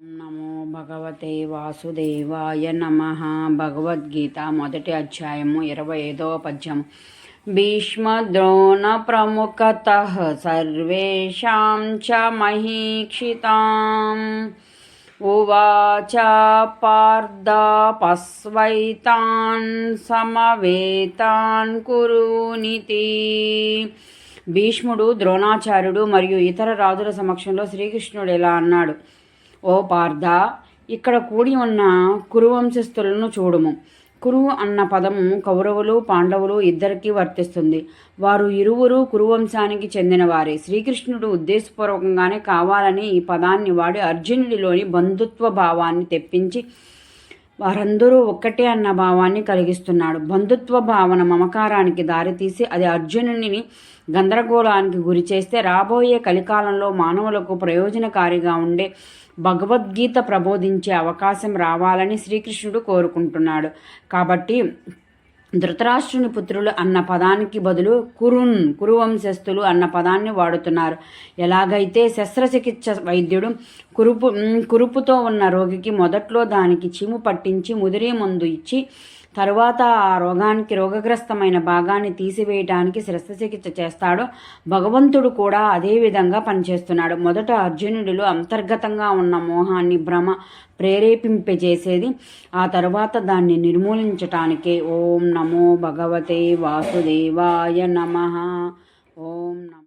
నమో భగవతే వాసుదేవాయ నమ. భగవద్గీత మొదటి అధ్యాయము ఇరవై ఐదవ పద్యం భీష్మద్రోణ ప్రముఖత సర్వేషాం చ మహీక్షితాం. ఉవాచ పార్థపస్వైతాన్ సమవేతాన్ కురునితి భీష్ముడు ద్రోణాచార్యుడు మరియు ఇతర రాజుల సమక్షంలో శ్రీకృష్ణుడు ఇలా అన్నాడు? ఓ పార్థ ఇక్కడ కూడి ఉన్న కురువంశస్థులను చూడుము. కురు అన్న పదము కౌరవులు పాండవులు ఇద్దరికీ వర్తిస్తుంది. వారు ఇరువురు కురువంశానికి చెందినవారే. శ్రీకృష్ణుడు ఉద్దేశపూర్వకంగానే కావాలని ఈ పదాన్ని వాడి అర్జునుడిలోని బంధుత్వ భావాన్ని తెప్పించి వారందరూ ఒక్కటే అన్న భావాన్ని కలిగిస్తున్నాడు. బంధుత్వ భావన మమకారానికి దారితీసి అది అర్జునుని గందరగోళానికి గురి చేస్తే రాబోయే కలికాలంలో మానవులకు ప్రయోజనకారిగా ఉండే భగవద్గీత ప్రబోధించే అవకాశం రావాలని శ్రీకృష్ణుడు కోరుకుంటున్నాడు. కాబట్టి ధృతరాష్ట్రుని పుత్రులు అన్న పదానికి బదులు కురున్ కురువంశస్థులు అన్న పదాన్ని వాడుతున్నారు. ఎలాగైతే శస్త్రచికిత్స వైద్యుడు కురుపు కురుపుతో ఉన్న రోగికి మొదట్లో దానికి చీము పట్టించి ముదిరే మందు ఇచ్చి తరువాత ఆ రోగానికి రోగగ్రస్తమైన భాగాన్ని తీసివేయటానికి శస్త్రచికిత్స చేస్తాడో. భగవంతుడు కూడా అదే విధంగా పనిచేస్తున్నాడు. మొదట అర్జునుడిలో అంతర్గతంగా ఉన్న మోహాన్ని భ్రమ ప్రేరేపింపజేసేది ఆ తరువాత దాన్ని నిర్మూలించటానికే. ఓం నమో భగవతే వాసుదేవాయ నమ ఓం నమ